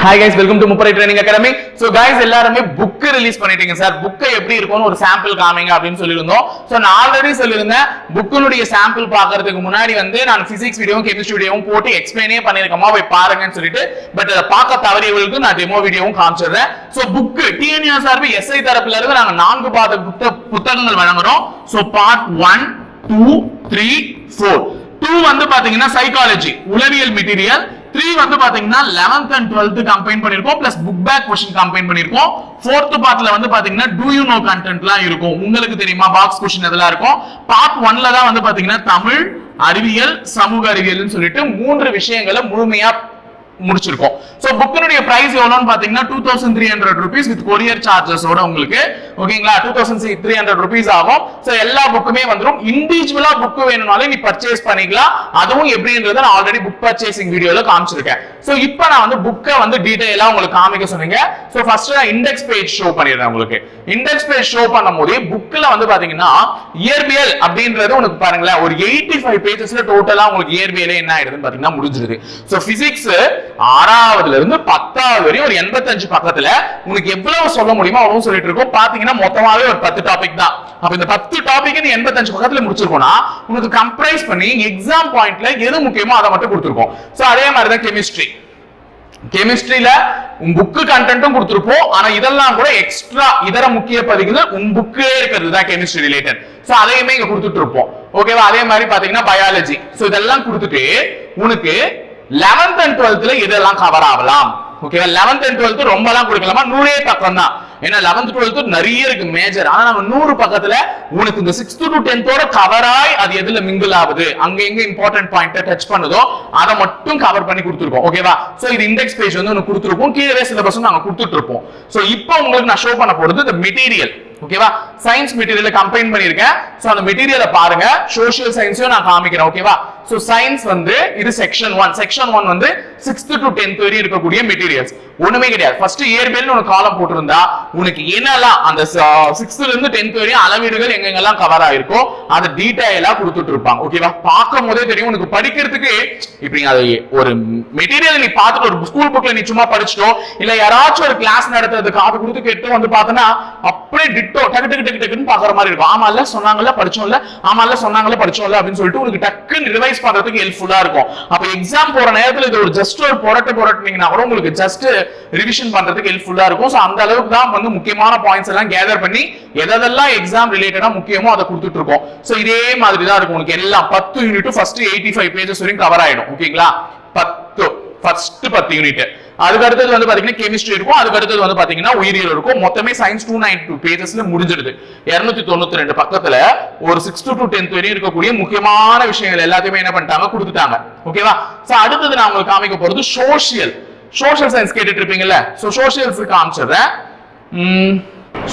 Hi guys welcome to முப்பரை training academy so guys எல்லாருமே book release பண்ணிட்டீங்க sir book எப்படி இருக்கும்னு ஒரு சாம்பிள் காமிங்க அப்படின்னு சொல்லியிருந்தோம். ஸோ நான் ஆல்ரெடி சொல்லியிருந்தேன் புக்கினுடைய சாம்பிள் பார்க்கறதுக்கு முன்னாடி வந்து நான் பிசிக்ஸ் வீடியோவும் கெமிஸ்ட்ரி வீடியோவும் போட்டு எக்ஸ்பிளைனே பண்ணியிருக்கோமா போய் பாருங்கன்னு சொல்லிட்டு பட் அதை பார்க்க தவறியவர்களுக்கு நான் டெமோ வீடியோவும் காமிச்சிடுறேன். ஸோ புக்கு டிஎன்யூ சார்பு எஸ்ஐ தரப்புல இருந்து நாங்கள் நான்கு பாத புத்த- புத்தகங்கள் வழங்குறோம். So part one two three four two வந்து பாத்தீங்கன்னா சைக்காலஜி உளவியல் மெட்டீரியல் த்ரீ வந்து பாத்தீங்கன்னா லெவன்த் அண்ட் டுவெல்த் கம்பைன் பண்ணிருக்கோம் plus book back question combine பண்ணிருக்கோம். ஃபோர்த் பார்ட்ல வந்து பாத்தீங்கன்னா டூ யூ நோ கண்டென்ட்லாம் இருக்கும். உங்களுக்கு தெரியுமா பாக்ஸ் கொஸ்டின் இதெல்லாம் இருக்கும்? பார்ட் ஒன்ல தான் வந்து பாத்தீங்கன்னா தமிழ் அறிவியல் சமூக அறிவியல்னு சொல்லிட்டு மூன்று விஷயங்களை முழுமையா முடிச்சிருக்கோம். சோ புக்கினுடைய பிரைஸ் எவ்வளவுன்னு பாத்தீங்கன்னா two thousand three hundred rupees with courier சார்ஜஸோட உங்களுக்கு ஓகேங்களா? Two thousand three hundred rupees ஆகும். ஸோ எல்லா புக்குமே வந்துரும். இண்டிவிஜுவலா புக் வேணும்னாலும் நீ பர்ச்சேஸ் பண்ணிக்கலாம். அதுவும் எப்படின்றத நான் ஆல்ரெடி புக் பர்ச்சேசிங் வீடியோல காமிச்சிருக்கேன். ஸோ இப்போ நான் வந்து புக்கை வந்து டீடைலா உங்களுக்கு காமிக்க சொன்னீங்க. சோ ஃபர்ஸ்ட் நான் இண்டெக்ஸ் பேஜ் ஷோ பண்ணிடுறேன் உங்களுக்கு. இண்டெக்ஸ் பேஜ் ஷோ பண்ணும்போது புக்ல வந்து பாத்தீங்கன்னா இயற்பியல் அப்படின்றது உனக்கு பாருங்களேன் ஒரு எயிட்டி ஃபைவ் பேஜஸ்ல டோட்டலா உங்களுக்கு இயற்பியலே என்ன ஆயிடுதுன்னு பாத்தீங்கன்னா முடிஞ்சிருது. ஸோ பிசிக்ஸ் ஆறாவதுல இருந்து பத்தாவது வரையும் ஒரு எண்பத்தஞ்சு பக்கத்துல உனக்கு எவ்வளவு சொல்ல முடியுமோ அவ்வளவு சொல்லிட்டு இருக்கோம். பாத்தீங்கன்னா மொத்தமாவே ஒரு பத்து டாபிக் தான். அப்ப இந்த பத்து டாபிக் நீ எண்பத்தஞ்சு பக்கத்துல முடிச்சிருக்கோம்னா உனக்கு கம்ப்ரைஸ் பண்ணி எக்ஸாம் பாயிண்ட்ல எது முக்கியமோ அதை மட்டும் கொடுத்துருக்கோம். சோ அதே மாதிரி தான் கெமிஸ்ட்ரி கெமிஸ்ட்ரியில உன் புக்கு கண்டென்ட்டும் கொடுத்துருப்போம். ஆனா இதெல்லாம் கூட எக்ஸ்ட்ரா இதர முக்கிய பதிவுகள் உன் புக்கே இருக்கிறது தான் கெமிஸ்ட்ரி ரிலேட்டட் சோ அதையுமே இங்க கொடுத்துட்டு இருப்போம். ஓகேவா அதே மாதிரி பாத்தீங்கன்னா பயாலஜி சோ இதெல்லாம் கொடுத்துட்டு உனக்கு லெவன்த் அண்ட் டுவெல்த்ல இதெல்லாம் கவர் ஆகலாம்? ஓகேவா லெவன்த் அண்ட் டுவெல்த் ரொம்பலாம் கொடுக்கலாமா நூறே பக்கம் தான் ஏன்னா லெவன்த் டுவெல்த் நிறைய இருக்கு மேஜர் ஆனா நம்ம நூறு பக்கத்துல உனக்கு இந்த சிக்ஸ்த் டு டென்த்தோட கவராய் அது எதுல மிங்கிள் ஆகுது? அங்க எங்க இம்பார்ட்டன்ட் பாயிண்ட் டச் பண்ணுதோ அதை மட்டும் கவர் பண்ணி கொடுத்துருக்கோம். ஓகேவா சோ இது இண்டெக்ஸ் பேஜ் வந்து உனக்கு கொடுத்துருப்போம் கீழே சிலபஸ் நாங்க கொடுத்துட்டு இருப்போம். சோ இப்போ உங்களுக்கு நான் ஷோ பண்ண போறது இந்த மெட்டீரியல் ஓகேவா சயின்ஸ் மெட்டீரியல் கம்பைன் பண்ணிருக்கேன் சோ அந்த மெட்டீரியலை பாருங்க. சோஷியல் சயின்ஸையும் நான் காமிக்கிறேன். ஓகேவா சோ சயின்ஸ் வந்து இது செக்ஷன் ஒன் செக்ஷன் ஒன் வந்து சிக்ஸ்த் டு டென்த் வரையும் இருக்கக்கூடிய மெட்டீரியல்ஸ் ஒண்ணுமே கிடையாது. ஃபர்ஸ்ட் இயற்பியல் உனக்கு காலம் போட்டிருந்தா உனக்கு என்னெல்லாம் அந்த uh, சிக்ஸ்த்ல இருந்து டென்த் வரையும் அளவீடுகள் எங்கெங்கெல்லாம் கவர் ஆயிருக்கோ அதை டீட்டெயிலா கொடுத்துட்டு இருப்பாங்க. ஓகேவா பார்க்கும் போதே தெரியும். உனக்கு படிக்கிறதுக்கு இப்படி அது ஒரு மெட்டீரியல் நீ பார்த்துட்டு ஒரு ஸ்கூல் புக்ல நீ சும்மா படிச்சிட்டோ இல்ல யாராச்சும் ஒரு கிளாஸ் நடத்துறது காது கொடுத்து கேட்டு வந்து பார்த்தோன்னா அப்படியே டிட்டோ டக்கு டக்கு டக்கு டக்குன்னு பாக்குற மாதிரி இருக்கும். ஆமா இல்ல சொன்னாங்கல்ல படிச்சோம்ல ஆமா இல்ல சொன்னாங்கல்ல படிச்சோம்ல அப்படின்னு சொல்லிட்டு உங்களுக்கு டக்குன்னு ரிவைஸ் பண்றதுக்கு ஹெல்ப்ஃபுல்லா இருக்கும். அப்ப எக்ஸாம் போற நேரத்துல இது ஒரு ஜஸ்ட் ஒரு புரட்டு புரட்டுனீங்கன்னா கூட உங்களுக்கு ஜஸ்ட் ரிவிஷன் பண்றதுக்கு ஹெல்ப்ஃபுல்லா இருக்கும். சோ அந்த அளவுக்கு தான் வந்து முக்கியமான பாயிண்ட்ஸ் எல்லாம் கேதர் பண்ணி எதெல்லாம் எக்ஸாம் ரிலேட்டடா முக்கியமோ அதை கொடுத்துட்டு இருக்கோம். சோ இதே மாதிரி தான் இருக்கும் உனக்கு எல்லாம் பத்து யூனிட்டும் ஃபர்ஸ்ட் எயிட்டி ஃபைவ் பேஜஸ் வரையும் கவர் ஆயிடும். ஓகேங்களா பத்து. ஃபர்ஸ்ட் பத்து யூனிட் அதுக்கு அடுத்தது வந்து பாத்தீங்கன்னா கெமிஸ்ட்ரி இருக்கும். அதுக்கு அடுத்தது வந்து பாத்தீங்கன்னா உயிரியல் இருக்கும். மொத்தமே சயின்ஸ் டூ நைன் டூ பேஜஸ்ல முடிஞ்சிடுது. இருநூத்தி தொண்ணூத்தி ரெண்டு பக்கத்துல ஒரு சிக்ஸ் டு டென்த் வரையும் இருக்கக்கூடிய முக்கியமான விஷயங்கள் எல்லாத்தையுமே என்ன பண்ணிட்டாங்க? கொடுத்துட்டாங்க. ஓகேவா சோ அடுத்தது நான் உங்களுக்கு காமிக்க போறது சோஷியல் சோஷியல் சயின்ஸ் கேட்டுட்டு இருப்பீங்கல்ல? சோ சோசியல்ஸ் காமிச்சிடுறேன்.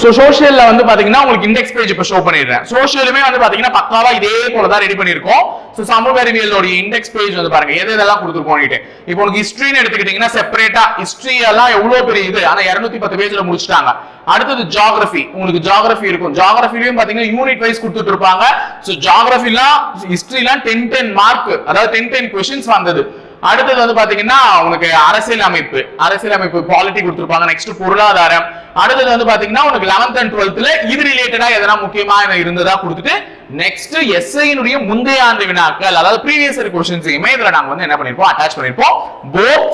ஸோ சோஷியல்ல வந்து பாத்தீங்கன்னா உங்களுக்கு இண்டெக்ஸ் பேஜ் இப்போ ஷோ பண்ணிடுறேன். சோஷியலுமே வந்து பாத்தீங்கன்னா பக்காவா இதே போல தான் ரெடி பண்ணிருக்கோம் ஸோ சமூக அறிவியலோட இண்டெக்ஸ் பேஜ் வந்து பாருங்க. எது எதெல்லாம் கொடுத்துருக்கோம் இப்போ உங்களுக்கு ஹிஸ்ட்ரின்னு எடுத்துக்கிட்டீங்கன்னா செப்பரேட்டா ஹிஸ்ட்ரி எல்லாம் எவ்வளவு பெரிய இது? ஆனா 210 பத்து பேஜ்ல முடிச்சிட்டாங்க. அடுத்தது ஜாகிரபி உங்களுக்கு ஜாகிரபி இருக்கும். ஜாகிரபிலையும் பாத்தீங்கன்னா யூனிட் வைஸ் கொடுத்துட்டு இருப்பாங்க. ஸோ ஜாகிரபிலாம் ஹிஸ்ட்ரிலாம் டென் டென் மார்க் அதாவது டென் டென் கொஸ்டின்ஸ் வந்தது. அடுத்தது வந்து பாத்தீங்கன்னா உனக்கு அரசியல் அமைப்பு அரசியல் அமைப்பு பாலிட்டி கொடுத்துருப்பாங்க நெக்ஸ்ட் பொருளாதாரம். அடுத்தது வந்து பாத்தீங்கன்னா உனக்கு லெவன்த் அண்ட் டுவெல்த்ல இது ரிலேட்டடா எதனா முக்கியமா இருந்ததா கொடுத்துட்டு நெக்ஸ்ட் எஸ்ஐனுடைய முந்தைய ஆண்டு வினாக்கள் அதாவது ப்ரீவியஸ் இயர் கொஸ்டின்ஸையுமே இதுல நாங்க வந்து என்ன பண்ணிருப்போம் அட்டாச் பண்ணிருப்போம். போத்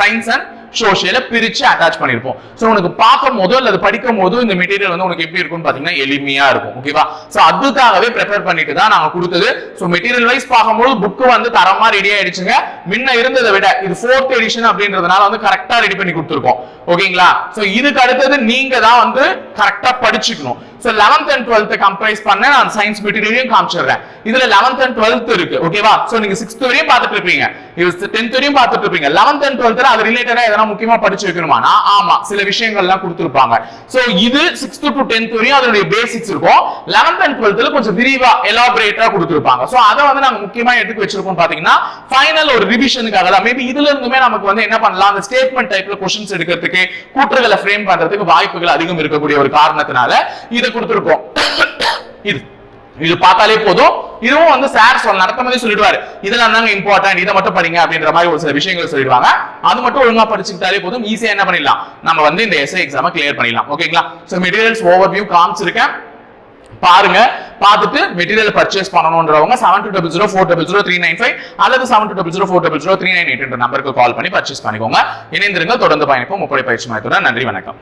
சயின்ஸ் அண்ட் சோஷியல பிரிச்சு அட்டாச் பண்ணிருப்போம். சோ உனக்கு பார்க்கும் போதோ அல்லது படிக்கும் போதோ இந்த மெட்டீரியல் வந்து உனக்கு எப்படி இருக்கும்னு பாத்தீங்கன்னா எளிமையா இருக்கும். ஓகேவா சோ அதுக்காகவே ப்ரிப்பேர் பண்ணிட்டு தான் நாங்க கொடுத்தது. சோ மெட்டீரியல் வைஸ் பார்க்கும்போது புக்கு வந்து தரமா ரெடி ஆயிடுச்சுங்க. முன்ன இருந்ததை விட இது ஃபோர்த் எடிஷன் அப்படின்றதுனால வந்து கரெக்டா ரெடி பண்ணி கொடுத்துருக்கோம். ஓகேங்களா? சோ இதுக்கு அடுத்தது நீங்க தான் வந்து கரெக்டா படிச்சுக்கணும். So eleventh and twelfth comprise பண்ண நான் சயின்ஸ் மெட்டீரியலையும் காமிச்சிடுறேன். இதுல லெவன்த் அண்ட் டுவெல்த் இருக்கு. ஓகேவா? சோ நீங்க சிக்ஸ்த் வரையும் பார்த்துட்டு இருப்பீங்க. டென்த் வரையும் பார்த்துட்டு இருப்பீங்க. லெவன்த் அண்ட் டுவெல்த்ல அது ரிலேட்டடா எதனா முக்கியமா படிச்சு வைக்கணுமானா? ஆமா. சில விஷயங்கள்லாம் கொடுத்துருப்பாங்க. சோ இது சிக்ஸ்த் டு டென்த் வரையும் அதனுடைய பேசிக்ஸ் இருக்கும். லெவன்த் அண்ட் டுவெல்த்ல கொஞ்சம் விரிவா எலாபரேட்டா கொடுத்துருப்பாங்க. சோ அதை வந்து நாங்க முக்கியமா எடுத்து வச்சிருக்கோம் பாத்தீங்கன்னா ஃபைனல் ஒரு ரிவிஷனுக்காக தான். மேபி இதுல இருந்துமே நமக்கு வந்து என்ன பண்ணலாம்? அந்த ஸ்டேட்மெண்ட் டைப்ல கொஸ்டின்ஸ் எடுக்கிறதுக்கு கூற்றுகளை ஃப்ரேம் பண்றதுக்கு வாய்ப்புகள் அதிகம் இருக்கக்கூடிய ஒரு காரணத்தினால இதை கொடுத்துருக்கோம். இது. இது பார்த்தாலே போதும். இதுவும் வந்து சார் சொல்ல நடத்த மாதிரி சொல்லிடுவாரு. இதெல்லாம் தாங்க இம்பார்ட்டன்ட் இதை மட்டும் படிங்க அப்படின்ற மாதிரி ஒரு சில விஷயங்கள் சொல்லிடுவாங்க. அது மட்டும் ஒழுங்கா படிச்சுக்கிட்டாலே போதும். ஈஸியா என்ன பண்ணிடலாம்? நம்ம வந்து இந்த எஸ்ஐ எக்ஸாமை கிளியர் பண்ணிடலாம். ஓகேங்களா சோ மெட்டீரியல்ஸ் ஓவர் வியூ காமிச்சிருக்கேன். பாருங்க. பார்த்துட்டு material purchase பண்ணணுன்றவங்க seven two double zero four double zero three nine five அல்லது seven two double zero four double zero three nine eight நம்பருக்கு கால் பண்ணி பர்ச்சேஸ் பண்ணிக்கோங்க. இணைந்திருங்க தொடர்ந்து பயணிப்போம். முப்படை பயிற்சி மையத்துடன் நன்றி வணக்கம்.